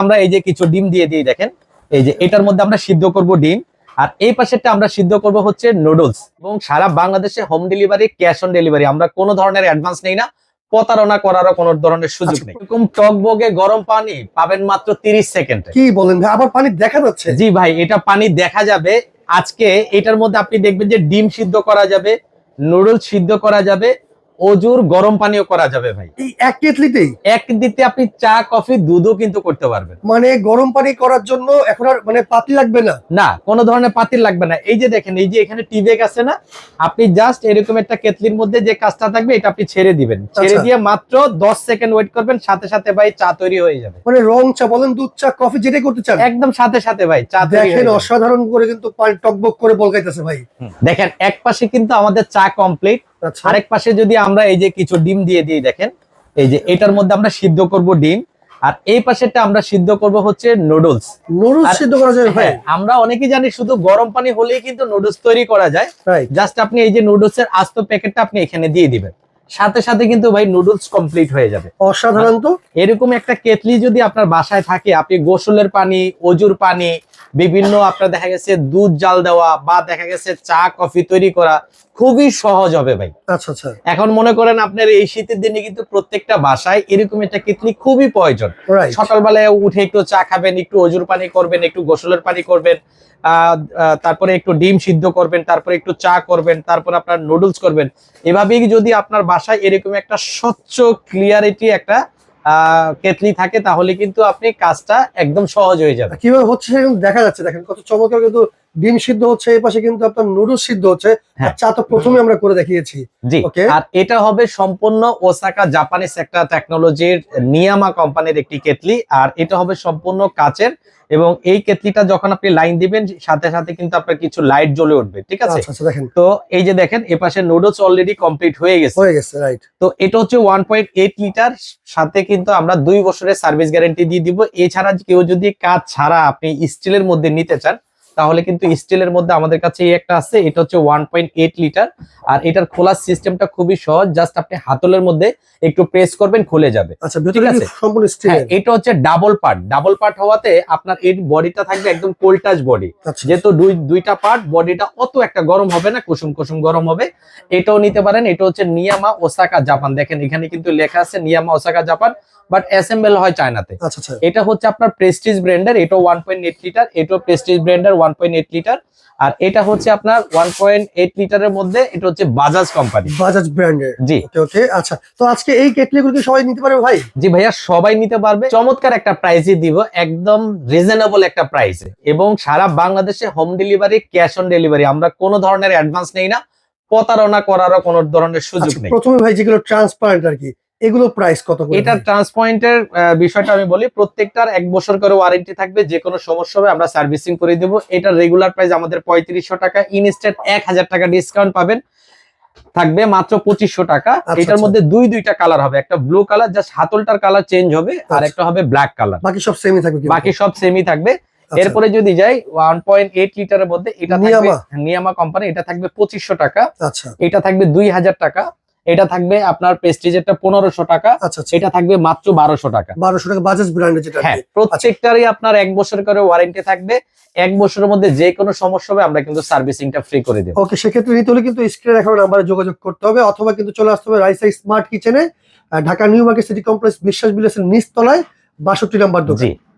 আমরা এই যে কিছু ডিম দিয়ে দিই দেখেন। এই যে এটার মধ্যে আমরা সিদ্ধ করব ডিম। আর এই পাশেরটা আমরা সিদ্ধ করব হচ্ছে নুডলস। এবং সারা বাংলাদেশে home delivery cash on delivery. আমরা কোনো ধরনের অ্যাডভান্স নেই না। প্রতারণা করারও কোনো ধরনের সুযোগ আচ্ছা। নেই। এরকম টকবগে গরম পানি পাবেন মাত্র 30 সেকেন্ড। কি বলেন ভাই? আবার পানি দেখা যাচ্ছে? জি ভাই এটা পানি দেখা যাবে। আজকে এটার মধ্যে আপনি দেখবেন যে ডিম সিদ্ধ করা যাবে নুডলস সিদ্ধ করা যাবে অজুর গরম পানিও করা যাবে ভাই। এই এক কেটলিতেই? এক দিতে আপনি চা কফি দুধও কিন্তু করতে পারবেন। মানে গরম পানি করার জন্য এখন আর মানে পাতি লাগবে না? না কোনো ধরনের পাতিল লাগবে না। এই যে দেখেন এই যে এখানে টিবেক আছে না আপনি জাস্ট এরকম একটা কেতলির মধ্যে যে কাজটা থাকবে এটা আপনি ছেড়ে দিবেন। ছেড়ে আচ্ছা। দিয়ে মাত্র 10 সেকেন্ড ওয়েট করবেন সাথে সাথে ভাই চা তৈরি হয়ে যাবে। মানে রং চা বলেন দুধ চা কফি যেটাই করতে চান। একদম সাথে সাথে ভাই চা দেখেন অসাধারণ করে কিন্তু টকবক করে বলকাইতেছে ভাই। দেখেন এক পাশে কিন্তু আমাদের চা কমপ্লিট আরেক পাশে যদি আমরা এই যে কিছু ডিম দিয়ে দিয়ে দেখেন এই যে এটার মধ্যে আমরা সিদ্ধ করব ডিম আর এই পাশেরটা আমরা সিদ্ধ করব হচ্ছে নুডলস। নুডলস সিদ্ধ করা যাবে ভাই? হ্যাঁ আমরা অনেকেই জানি শুধু গরম পানি হলেই কিন্তু নুডলস তৈরি করা যায়। জাস্ট আপনি এই যে নুডলস এর আস্ত প্যাকেটটা আপনি এখানে দিয়ে দিবেন। সাথে সাথে কিন্তু ভাই নুডলস কমপ্লিট হয়ে যাবে। অসাধারণ তো। এরকম একটা কেটলি যদি আপনার বাসায় থাকে আপনি গোসলের পানি অজুর পানি বিভিন্ন আপনার দেখা গেছে দুধ জাল দেওয়া বা দেখা গেছে চা কফি তৈরি করা খুবই সহজ হবে ভাই। আচ্ছা আচ্ছা। এখন মনে করেন আপনার এই শীতের দিনে কিন্তু প্রত্যেকটা বাসায় এরকম একটা কেটলি খুবই প্রয়োজন। সকালবেলায় উঠে একটু চা খাবেন একটু অজুর পানি করবেন একটু গোসলের পানি করবেন তারপরে একটু ডিম সিদ্ধ করবেন তারপরে একটু চা করবেন তারপর আপনার নুডলস করবেন। এভাবেই যদি আপনার বাসায় এরকম একটা স্বচ্ছ ক্লিয়ারিটি একটা কেটলি থাকে, তাহলে কিন্তু আপনি কাজটা একদম সহজ হয়ে যাবে। কীভাবে হচ্ছে সেরকম দেখা যাচ্ছে, দেখেন কত চমৎকার কিন্তু ডিম সিদ্ধ হচ্ছে এই পাশে কিন্তু আপনার নুডলস সিদ্ধ হচ্ছে হ্যাঁ। চা তো প্রথমে আমরা করে দেখিয়েছি জি আর এটা হবে সম্পূর্ণ ওসাকা জাপানিজ একটা টেকনোলজির নিয়ামা কোম্পানির একটি কেটলি আর এটা হবে সম্পূর্ণ কাচের এবং এই কেটলিটা যখন আপনি লাইন দিবেন সাথে সাথে কিন্তু আপনার কিছু লাইট জ্বলে উঠবে ঠিক আছে? আচ্ছা আচ্ছা দেখেন। তো এই যে দেখেন এপাশে নুডলস অলরেডি কমপ্লিট হয়ে গেছে। হয়ে গেছে রাইট তো এটা হচ্ছে ওয়ান পয়েন্ট এইট লিটার সাথে কিন্তু আমরা দুই বছরের সার্ভিস গ্যারান্টি দিয়ে দিব। এছাড়া কেউ যদি কাজ ছাড়া আপনি স্টিলের মধ্যে নিতে চান তাহলে কিন্তু স্টিলের মধ্যে আমাদের কাছে এই একটা আছে এটা হচ্ছে ওয়ান লিটার আর এটার খোলার সিস্টেমটা খুবই সহজ জাস্ট আপনি হাতলের মধ্যে একটু প্রেস করবেন খুলে যাবে। আচ্ছা ভেতরে আছে। সম্পূর্ণ হ্যাঁ এটা হচ্ছে ডাবল পার্ট ডাবল পার্ট হওয়াতে আপনার এই বডিটা থাকবে একদম কোল্টাচ বডি আচ্ছা। যেহেতু দুই দুইটা পার্ট বডিটা অত একটা গরম হবে না কুসুম কুসুম গরম হবে। এটাও নিতে পারেন এটা হচ্ছে নিয়ামা ওসাকা জাপান দেখেন এখানে কিন্তু লেখা আছে নিয়ামা ওসাকা জাপান বাট অ্যাসেম্বল হয় চায়নাতে। আচ্ছা আচ্ছা। এটা হচ্ছে আপনার প্রেস্টিজ ব্র্যান্ডের এটা ওয়ান পয়েন্ট এইট লিটার এটাও প্রেস্টিজ ব্র্যান্ডের ওয়ান পয়েন্ট এইট লিটার আর এটা হচ্ছে আপনার ওয়ান পয়েন্ট এইট লিটারের মধ্যে এটা হচ্ছে বাজাজ কোম্পানি বাজাজ ব্র্যান্ডের জি। ওকে আচ্ছা। তো আজকে এই কেটলিগুলো কি সবাই নিতে পারবে ভাই? জি ভাইয়া সবাই নিতে পারবে। চমৎকার একটা প্রাইসে দিব একদম রিজনেবল একটা প্রাইসে এবং সারা বাংলাদেশে home delivery cash on delivery আমরা কোনো ধরনের অ্যাডভান্স নেই না। প্রতারণা করারও কোনো ধরনের সুযোগ আচ্ছা, নেই। প্রথমে ভাই যেগুলো ট্রান্সপারেন্ট আর কি এগুলো প্রাইস কত করে এটা ট্রান্সপয়েন্টের বিষয়টা আমি বলি প্রত্যেকটার এক বছর করে ওয়ারেন্টি থাকবে যে কোনো সমস্যা হবে আমরা সার্ভিসিং করে দেবো। এটা রেগুলার প্রাইস আমাদের পঁয়ত্রিশশো টাকা ইনস্ট্যান্ট এক হাজার টাকা ডিসকাউন্ট পাবেন। থাকবে মাত্র পঁচিশশো টাকা। আচ্ছা, এটার আচ্ছা। মধ্যে দুই দুইটা কালার হবে একটা ব্লু কালার জাস্ট হাতলটার কালার চেঞ্জ হবে আর আচ্ছা। একটা হবে ব্ল্যাক কালার বাকি সব সেমই থাকবে বাকি সব সেমই থাকবে। এরপরে যদি যাই ওয়ান পয়েন্ট এইট লিটারের মধ্যে এটা থাকবে নিয়ামা? কোম্পানি এটা থাকবে পঁচিশশো টাকা। আচ্ছা। এটা থাকবে দুই হাজার টাকা। এটা থাকবে আপনার প্রেস্টিজেরটা পনেরোশো টাকা আচ্ছা আচ্ছা। এটা থাকবে মাত্র বারোশো টাকা। বারোশো টাকা বাজাজ ব্র্যান্ডের যেটা হ্যাঁ প্রত্যেকটারই আপনার এক বছর করে ওয়ারেন্টি থাকবে। এক বছরের মধ্যে যে কোনো সমস্যা হবে আমরা কিন্তু সার্ভিসিংটা ফ্রি করে দেবো। ওকে সেক্ষেত্রে নিতে হলে কিন্তু স্ক্রিনে দেখানো নাম্বারে যোগাযোগ করতে হবে অথবা কিন্তু চলে আসতে হবে রাইসা স্মার্ট কিচেনে Dhaka new market city complex Biswas বিলাসের নিচতলায় বাষট্টি নাম্বার দোকান।